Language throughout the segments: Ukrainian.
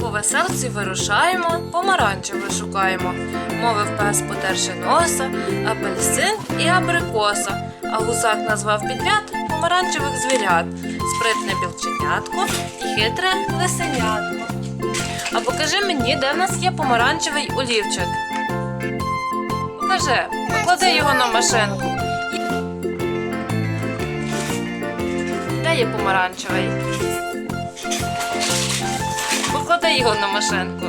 По веселці вирушаємо, помаранчеве шукаємо. Мовив пес, потерши носа, апельсин і абрикоса. А гусак назвав підряд помаранчевих звірят, спритне білченятко і хитре лисенятко. А покажи мені, де в нас є помаранчевий олівчик. Покажи, поклади його на машинку. Де є помаранчевий? Поклади його на машинку.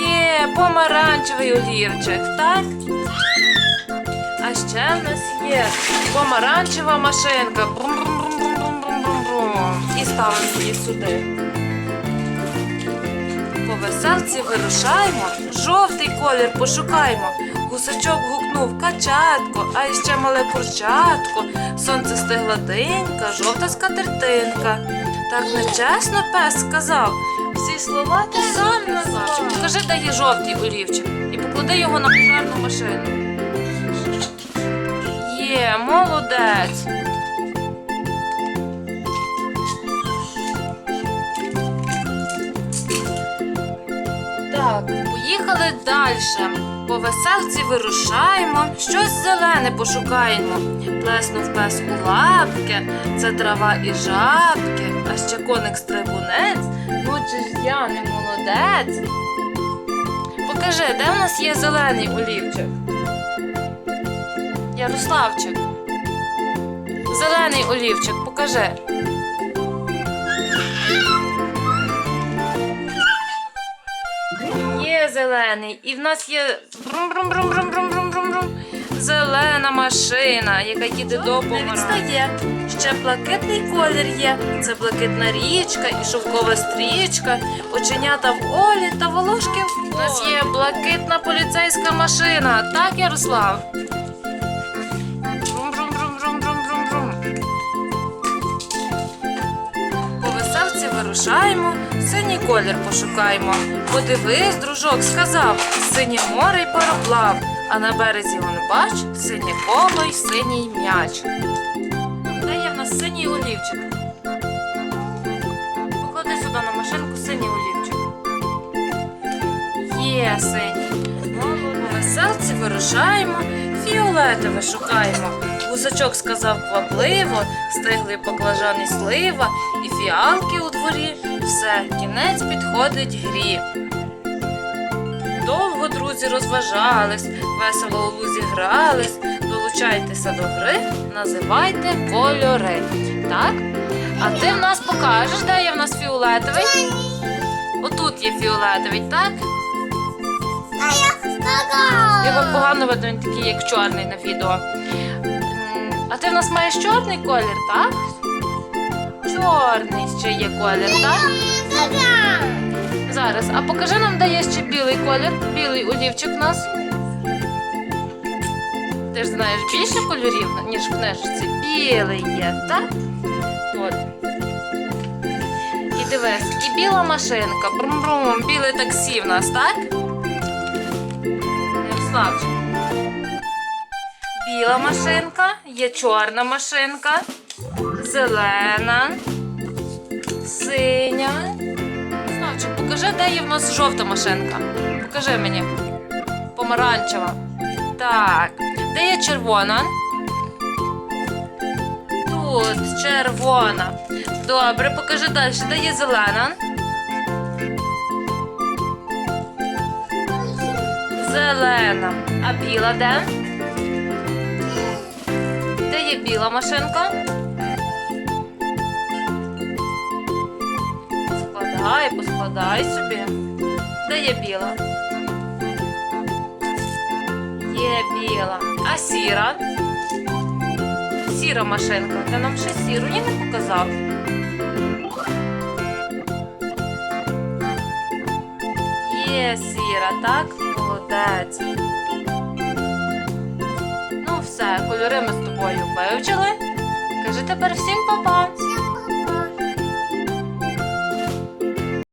Є помаранчевий олівчик, так? А ще в нас є помаранчева машинка. І ставимо її сюди. По веселці вирушаємо, жовтий колір пошукаємо. Гусачок гукнув качатко, а іще мале курчатко, сонце стигладинка, жовта скатертинка. Так нечесно пес сказав. Всі слова ти сам назвав. Покажи, де є жовтий олівчик, і поклади його на пожарну машину. Є, молодець. Так, поїхали далі. По веселці вирушаємо, щось зелене пошукаємо. Плеснув пес у лапки, це трава і жабки, а ще коник стрибунець. Ж я не молодець? Покажи, де в нас є зелений олівчик? Ярославчик. Зелений олівчик, покажи. Є зелений. І в нас є брум-брум-брум-брум-брум-брум-брум. Зелена машина, яка їде до відстає. Ще блакитний колір є. Це блакитна річка і шовкова стрічка, оченята в Олі та волошки. в У нас є блакитна поліцейська машина. Так, Ярослав? По веселці вирушаємо, синій колір пошукаємо. Подивись, дружок, сказав, синє море й пароплав, а на березі он бач, синє коло й синій м'яч. Де є в нас синій олівчик? Поклади сюди на машинку синій олівчик. Є синій. По веселці вирушаємо, фіолетове шукаємо. Гусачок сказав квапливо, стигли баклажан слива, і фіалки у дворі. Все, кінець підходить грі. Довго друзі розважались, весело у лузі грались. Долучайтеся до гри, називайте кольори. Так? А ти в нас покажеш, де є в нас фіолетовий? Отут є фіолетовий, так? Його погано видно, він такий, як чорний на відео. А ти в нас маєш чорний колір, так? Чорний ще є колір, так? Зараз. А покажи нам, де є ще білий колір. Білий олівчик у нас. Ти ж знаєш більше кольорів, ніж в книжці. Білий є, так? От. І дивись, і біла машинка. Брум-брум, біле таксі в нас, так? Ярославчик. Біла машинка, є чорна машинка, зелена, синя. Покажи, де є в нас жовта машинка. Покажи мені. Помаранчева. Так. Де є червона? Тут червона. Добре, покажи далі, де є зелена. Зелена. А біла де? Де є біла машинка? Складай, поскладай собі. Де є біла? Є біла. А сіра? Сіра машинка. Ти нам ще сіру ні не показав. Є сіра, так? Молодець. Ну все, кольори ми з тобою вивчили. Кажи тепер всім па-па.